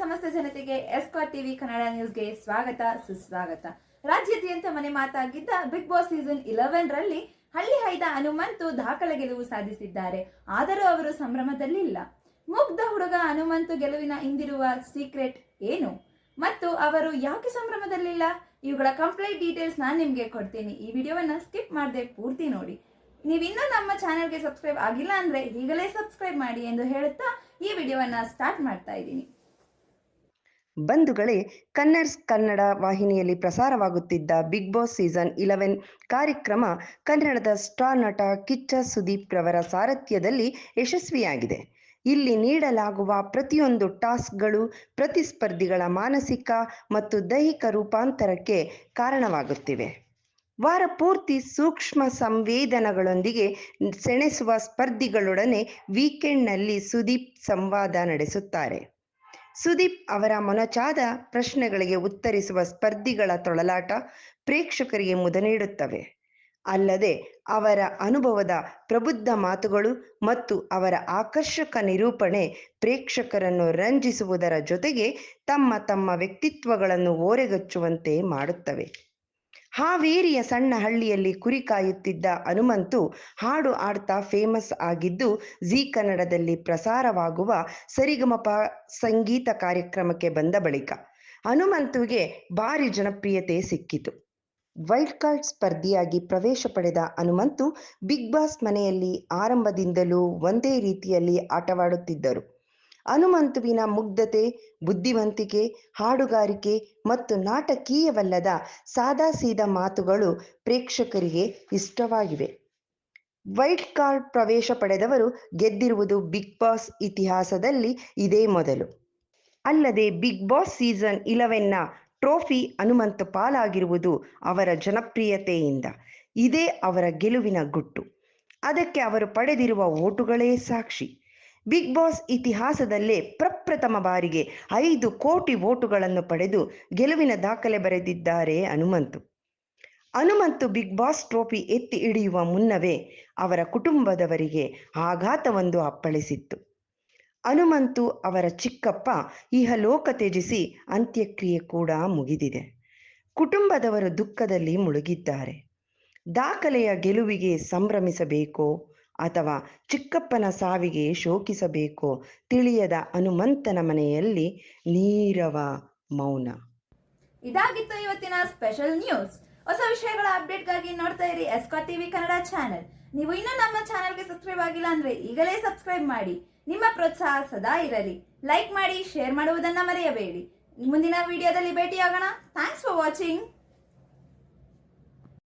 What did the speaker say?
ಸಮಸ್ತ ಜನತೆಗೆ ಎಸ್ಕಾರ್ ಟಿವಿ ಕನ್ನಡ ನ್ಯೂಸ್ಗೆ ಸ್ವಾಗತ, ಸುಸ್ವಾಗತ. ರಾಜ್ಯಾದ್ಯಂತ ಮನೆ ಮಾತಾಗಿದ್ದ ಬಿಗ್ ಬಾಸ್ ಸೀಸನ್ ಇಲೆವೆನ್ ರಲ್ಲಿ ಹಳ್ಳಿ ಹೈದ ಹನುಮಂತು ದಾಖಲೆ ಗೆಲುವು ಸಾಧಿಸಿದ್ದಾರೆ. ಆದರೂ ಅವರು ಸಂಭ್ರಮದಲ್ಲಿಲ್ಲ. ಮುಗ್ಧ ಹುಡುಗ ಹನುಮಂತು ಗೆಲುವಿನ ಹಿಂದಿರುವ ಸೀಕ್ರೆಟ್ ಏನು? ಮತ್ತು ಅವರು ಯಾಕೆ ಸಂಭ್ರಮದಲ್ಲಿಲ್ಲ? ಇವುಗಳ ಕಂಪ್ಲೀಟ್ ಡೀಟೇಲ್ಸ್ ನಾನು ನಿಮಗೆ ಕೊಡ್ತೀನಿ. ಈ ವಿಡಿಯೋವನ್ನ ಸ್ಕಿಪ್ ಮಾಡದೆ ಪೂರ್ತಿ ನೋಡಿ. ನೀವಿನ್ನೂ ನಮ್ಮ ಚಾನೆಲ್ಗೆ ಸಬ್ಸ್ಕ್ರೈಬ್ ಆಗಿಲ್ಲ ಅಂದ್ರೆ ಈಗಲೇ ಸಬ್ಸ್ಕ್ರೈಬ್ ಮಾಡಿ ಎಂದು ಹೇಳುತ್ತಾ ಈ ವಿಡಿಯೋವನ್ನು ಸ್ಟಾರ್ಟ್ ಮಾಡ್ತಾ ಇದ್ದೀನಿ. ಬಂಧುಗಳೇ ಕನ್ನರ್ಸ್ ಕನ್ನಡ ವಾಹಿನಿಯಲ್ಲಿ ಪ್ರಸಾರವಾಗುತ್ತಿದ್ದ ಬಿಗ್ ಬಾಸ್ ಸೀಸನ್ ಇಲೆವೆನ್ ಕಾರ್ಯಕ್ರಮ ಕನ್ನಡದ ಸ್ಟಾರ್ ನಟ ಕಿಚ್ಚ ಸುದೀಪ್ ರವರ ಸಾರಥ್ಯದಲ್ಲಿ ಯಶಸ್ವಿಯಾಗಿದೆ. ಇಲ್ಲಿ ನೀಡಲಾಗುವ ಪ್ರತಿಯೊಂದು ಟಾಸ್ಕ್ಗಳು ಪ್ರತಿಸ್ಪರ್ಧಿಗಳ ಮಾನಸಿಕ ಮತ್ತು ದೈಹಿಕ ರೂಪಾಂತರಕ್ಕೆ ಕಾರಣವಾಗುತ್ತಿವೆ. ವಾರ ಪೂರ್ತಿ ಸೂಕ್ಷ್ಮ ಸಂವೇದನಗಳೊಂದಿಗೆ ಸೆಣೆಸುವ ಸ್ಪರ್ಧಿಗಳೊಡನೆ ವೀಕೆಂಡ್ನಲ್ಲಿ ಸುದೀಪ್ ಸಂವಾದ ನಡೆಸುತ್ತಾರೆ. ಸುದೀಪ್ ಅವರ ಮೊನಚಾದ ಪ್ರಶ್ನೆಗಳಿಗೆ ಉತ್ತರಿಸುವ ಸ್ಪರ್ಧಿಗಳ ತೊಳಲಾಟ ಪ್ರೇಕ್ಷಕರಿಗೆ ಮುದ ನೀಡುತ್ತವೆ. ಅಲ್ಲದೆ ಅವರ ಅನುಭವದ ಪ್ರಬುದ್ಧ ಮಾತುಗಳು ಮತ್ತು ಅವರ ಆಕರ್ಷಕ ನಿರೂಪಣೆ ಪ್ರೇಕ್ಷಕರನ್ನು ರಂಜಿಸುವುದರ ಜೊತೆಗೆ ತಮ್ಮ ತಮ್ಮ ವ್ಯಕ್ತಿತ್ವಗಳನ್ನು ಓರೆಗಚ್ಚುವಂತೆ ಮಾಡುತ್ತವೆ. ಹಾವೇರಿಯ ಸಣ್ಣ ಹಳ್ಳಿಯಲ್ಲಿ ಕುರಿ ಕಾಯುತ್ತಿದ್ದ ಹನುಮಂತು ಹಾಡು ಆಡ್ತಾ ಫೇಮಸ್ ಆಗಿದ್ದು, ಜೀ ಕನ್ನಡದಲ್ಲಿ ಪ್ರಸಾರವಾಗುವ ಸರಿಗಮಪ ಸಂಗೀತ ಕಾರ್ಯಕ್ರಮಕ್ಕೆ ಬಂದ ಬಳಿಕ ಹನುಮಂತುವಿಗೆ ಭಾರಿ ಜನಪ್ರಿಯತೆ ಸಿಕ್ಕಿತು. ವೈಲ್ಡ್ ಕಾರ್ಡ್ ಸ್ಪರ್ಧಿಯಾಗಿ ಪ್ರವೇಶ ಪಡೆದ ಹನುಮಂತು ಬಿಗ್ ಬಾಸ್ ಮನೆಯಲ್ಲಿ ಆರಂಭದಿಂದಲೂ ಒಂದೇ ರೀತಿಯಲ್ಲಿ ಆಟವಾಡುತ್ತಿದ್ದರು. ಹನುಮಂತುವಿನ ಮುಗ್ಧತೆ, ಬುದ್ಧಿವಂತಿಕೆ, ಹಾಡುಗಾರಿಕೆ ಮತ್ತು ನಾಟಕೀಯವಲ್ಲದ ಸಾದಾ ಸೀದಾ ಮಾತುಗಳು ಪ್ರೇಕ್ಷಕರಿಗೆ ಇಷ್ಟವಾಗಿವೆ. ವೈಟ್ ಕಾರ್ಡ್ ಪ್ರವೇಶ ಪಡೆದವರು ಗೆದ್ದಿರುವುದು ಬಿಗ್ ಬಾಸ್ ಇತಿಹಾಸದಲ್ಲಿ ಇದೇ ಮೊದಲು. ಅಲ್ಲದೆ ಬಿಗ್ ಬಾಸ್ ಸೀಸನ್ ಇಲೆವೆನ್ನ ಟ್ರೋಫಿ ಹನುಮಂತ ಪಾಲಾಗಿರುವುದು ಅವರ ಜನಪ್ರಿಯತೆಯಿಂದ. ಇದೇ ಅವರ ಗೆಲುವಿನ ಗುಟ್ಟು. ಅದಕ್ಕೆ ಅವರು ಪಡೆದಿರುವ ಓಟುಗಳೇ ಸಾಕ್ಷಿ. ಬಿಗ್ ಬಾಸ್ ಇತಿಹಾಸದಲ್ಲೇ ಪ್ರಪ್ರಥಮ ಬಾರಿಗೆ ಐದು ಕೋಟಿ ಓಟುಗಳನ್ನು ಪಡೆದು ಗೆಲುವಿನ ದಾಖಲೆ ಬರೆದಿದ್ದಾರೆ Hanumanthu. Hanumanthu Bigg Boss trophy ಎತ್ತಿ ಹಿಡಿಯುವ ಮುನ್ನವೇ ಅವರ ಕುಟುಂಬದವರಿಗೆ ಆಘಾತವೊಂದು ಅಪ್ಪಳಿಸಿತ್ತು. ಹನುಮಂತು ಅವರ ಚಿಕ್ಕಪ್ಪ ಇಹಲೋಕ ತ್ಯಜಿಸಿ ಅಂತ್ಯಕ್ರಿಯೆ ಕೂಡ ಮುಗಿದಿದೆ. ಕುಟುಂಬದವರು ದುಃಖದಲ್ಲಿ ಮುಳುಗಿದ್ದಾರೆ. ದಾಖಲೆಯ ಗೆಲುವಿಗೆ ಸಂಭ್ರಮಿಸಬೇಕೋ? ಅಥವಾ ಚಿಕ್ಕಪ್ಪನ ಸಾವಿಗೆ ಶೋಕಿಸಬೇಕೋ. ತಿಳಿಯದ ಹನುಮಂತನ ಮನೆಯಲ್ಲಿ ನೀರವ ಮೌನ. ಇದಾಗಿತ್ತು ಇವತ್ತಿನ ಸ್ಪೆಷಲ್ ನ್ಯೂಸ್. ಹೊಸ ವಿಷಯಗಳ ಅಪ್ಡೇಟ್ಗಾಗಿ ನೋಡ್ತಾ ಇರಿ ಎಸ್ಕಾ ಟಿವಿ ಕನ್ನಡ ಚಾನೆಲ್. ನೀವು ಇನ್ನೂ ನಮ್ಮ ಚಾನೆಲ್ಗೆ ಸಬ್ಸ್ಕ್ರೈಬ್ ಆಗಿಲ್ಲ ಅಂದ್ರೆ ಈಗಲೇ ಸಬ್ಸ್ಕ್ರೈಬ್ ಮಾಡಿ. ನಿಮ್ಮ ಪ್ರೋತ್ಸಾಹ ಸದಾ ಇರಲಿ. ಲೈಕ್ ಮಾಡಿ, ಶೇರ್ ಮಾಡುವುದನ್ನ ಮರೆಯಬೇಡಿ. ಮುಂದಿನ ವಿಡಿಯೋದಲ್ಲಿ ಭೇಟಿಯಾಗೋಣ. Thanks for watching